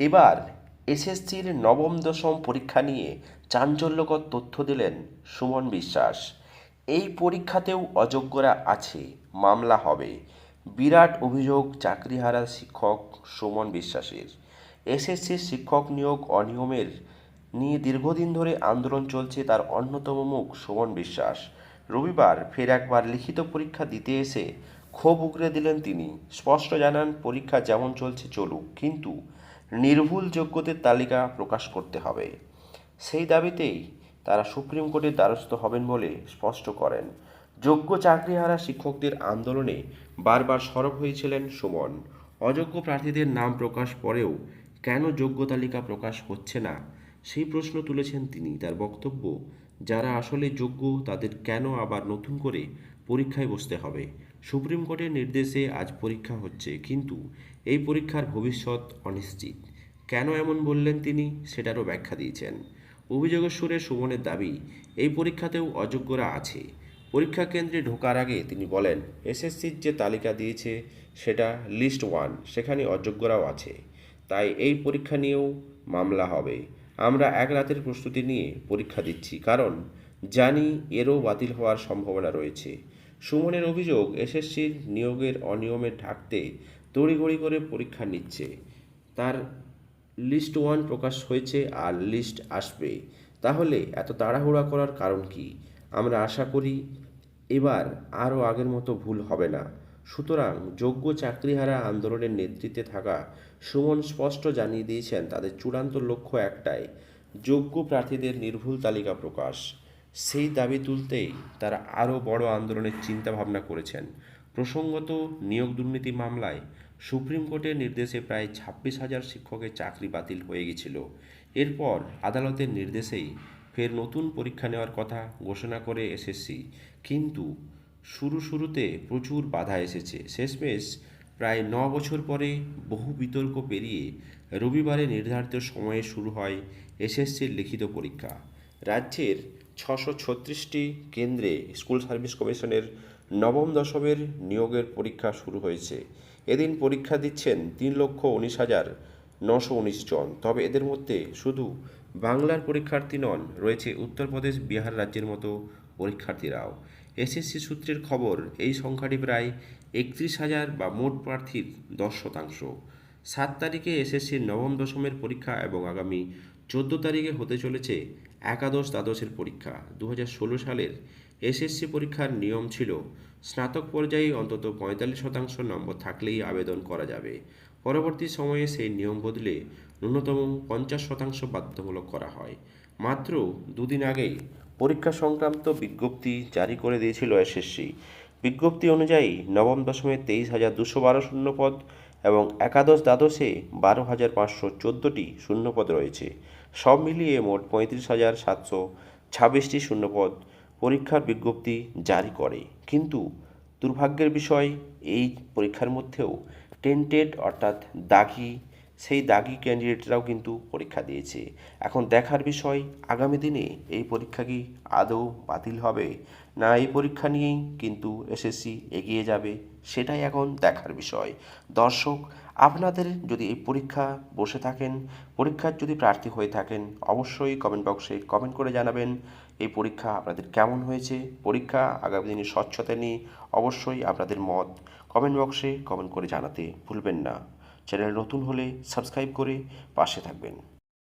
এবার এসএসসির নবম দশম পরীক্ষা নিয়ে চাঞ্চল্যকর তথ্য দিলেন সুমন বিশ্বাস। এই পরীক্ষাতেও অযোগ্যরা আছে, মামলা হবে। বিরাট অভিযোগ চাকরিহারা শিক্ষক সুমন বিশ্বাসের। এসএসসির শিক্ষক নিয়োগ অনিয়মের নিয়ে দীর্ঘদিন ধরে আন্দোলন চলছে তার অন্যতম মুখ সুমন বিশ্বাস। রবিবার ফের একবার লিখিত পরীক্ষা দিতে এসে ক্ষোভ উগরে দিলেন তিনি। স্পষ্ট জানান, পরীক্ষা যেমন চলছে চলুক, কিন্তু নির্ভুল যোগ্যদের তালিকা প্রকাশ করতে হবে। সেই দাবিতেই তারা সুপ্রিম কোর্টের দ্বারস্থ হবেন বলে স্পষ্ট করেন। যোগ্য চাকরিহারা শিক্ষকদের আন্দোলনে বারবার সরব হয়েছিলেন সুমন। অযোগ্য প্রার্থীদের নাম প্রকাশ পরেও কেন যোগ্য তালিকা প্রকাশ হচ্ছে না? সেই প্রশ্ন তুলেছেন তিনি। তার বক্তব্য যারা আসলে যোগ্য, তাদের কেন আবার নতুন করে পরীক্ষায় বসতে হবে? সুপ্রিম কোর্টের নির্দেশে আজ পরীক্ষা হচ্ছে, কিন্তু এই পরীক্ষার ভবিষ্যৎ অনিশ্চিত। কেন এমন বললেন তিনি সেটারও ব্যাখ্যা দিয়েছেন। অভিযোগের সুরে সুমনের দাবি, এই পরীক্ষাতেও অযোগ্যরা আছে। পরীক্ষা কেন্দ্রে ঢোকার আগে তিনি বলেন, এসএসসির যে তালিকা দিয়েছে সেটা লিস্ট ওয়ান, সেখানে অযোগ্যরাও আছে। তাই এই পরীক্ষা নিয়েও মামলা হবে। আমরা এক রাতের প্রস্তুতি নিয়ে পরীক্ষা দিচ্ছি, কারণ জানি এরও বাতিল হওয়ার সম্ভাবনা রয়েছে। সুমনের অভিযোগ, এসএসসির নিয়োগের অনিয়মে ঢাকতে তড়িঘড়ি করে পরীক্ষা নিচ্ছে। তার লিস্ট ওয়ান প্রকাশ হয়েছে আর লিস্ট আসবে। তাহলে এত তাড়াহুড়া করার কারণ কি? আমরা আশা করি এবার আরও আগের মতো ভুল হবে না। সুতরাং যোগ্য চাকরিহারা আন্দোলনের নেতৃত্বে থাকা সুমন স্পষ্ট জানিয়ে দিয়েছেন তাদের চূড়ান্ত লক্ষ্য একটাই, যোগ্য প্রার্থীদের নির্ভুল তালিকা প্রকাশ। সেই দাবি তুলতেই তারা আরও বড় আন্দোলনের চিন্তাভাবনা করেছেন। প্রসঙ্গত, নিয়োগ দুর্নীতি মামলায় সুপ্রিম কোর্টের নির্দেশে প্রায় ছাব্বিশ হাজার শিক্ষকের চাকরি বাতিল হয়ে গেছিল। এরপর আদালতের নির্দেশেই ফের নতুন পরীক্ষা নেওয়ার কথা ঘোষণা করে এসএসসি। কিন্তু শুরু শুরুতে প্রচুর বাধা এসেছে। শেষমেশ প্রায় ন বছর পরে বহু বিতর্ক পেরিয়ে রবিবারে নির্ধারিত সময়ে শুরু হয় এসএসসির লিখিত পরীক্ষা। রাজ্যের ছশো ছত্রিশটি কেন্দ্রে স্কুল সার্ভিস কমিশনের নবম দশমের নিয়োগের পরীক্ষা শুরু হয়েছে। এদিন পরীক্ষা দিচ্ছেন তিন লক্ষ উনিশ হাজার নশো উনিশ জন। তবে এদের মধ্যে শুধু বাংলার পরীক্ষার্থী নন, রয়েছে উত্তরপ্রদেশ, বিহার রাজ্যের মতো পরীক্ষার্থীরাও। এসএসসি সূত্রের খবর, এই সংখ্যাটি প্রায় একত্রিশ হাজার বা মোট প্রার্থীর দশ শতাংশ। সাত তারিখে এসএসসির নবম দশমের পরীক্ষা এবং আগামী চোদ্দ তারিখে হতে চলেছে একাদশ দ্বাদশের পরীক্ষা। দু সালের এসএসসি পরীক্ষার নিয়ম ছিল, স্নাতক পর্যায়ে অন্তত পঁয়তাল্লিশ শতাংশ নম্বর থাকলেই আবেদন করা যাবে। পরবর্তী সময়ে সেই নিয়ম বদলে ন্যূনতম পঞ্চাশ শতাংশ বাধ্যতামূলক করা হয়। মাত্র দুদিন আগেই পরীক্ষা সংক্রান্ত বিজ্ঞপ্তি জারি করে দিয়েছিল এসএসসি। বিজ্ঞপ্তি অনুযায়ী নবম দশমে তেইশ হাজার দুশো বারো শূন্যপদ এবং একাদশ দ্বাদশে বারো হাজার পাঁচশো চোদ্দোটি শূন্যপদ রয়েছে। সব মিলিয়ে মোট পঁয়ত্রিশ হাজার সাতশো ছাব্বিশটি শূন্যপদ পরীক্ষার বিজ্ঞপ্তি জারি করে। কিন্তু দুর্ভাগ্যের বিষয়, এই পরীক্ষার মধ্যেও টেন্টেড অর্থাৎ দাগি, সেই দাগি ক্যান্ডিডেটরাও কিন্তু পরীক্ষা দিয়েছে। এখন দেখার বিষয়, আগামী দিনে এই পরীক্ষা কি আদৌ বাতিল হবে? না, এই পরীক্ষা নিয়েই কিন্তু এসএসসি এগিয়ে যাবে, সেটাই এখন দেখার বিষয়। দর্শক, আপনাদের যদি এই পরীক্ষা বসে থাকেন, পরীক্ষার যদি প্রার্থী হয়ে থাকেন, অবশ্যই কমেন্ট বক্সে কমেন্ট করে জানাবেন। এই পরীক্ষা আপনাদের কেমন হয়েছে? পরীক্ষা, আগামী দিনে স্বচ্ছতা নিয়ে অবশ্যই আপনাদের মত কমেন্ট বক্সে কমেন্ট করে জানাতে ভুলবেন না। চ্যানেল নতুন হলে সাবস্ক্রাইব করে পাশে থাকবেন।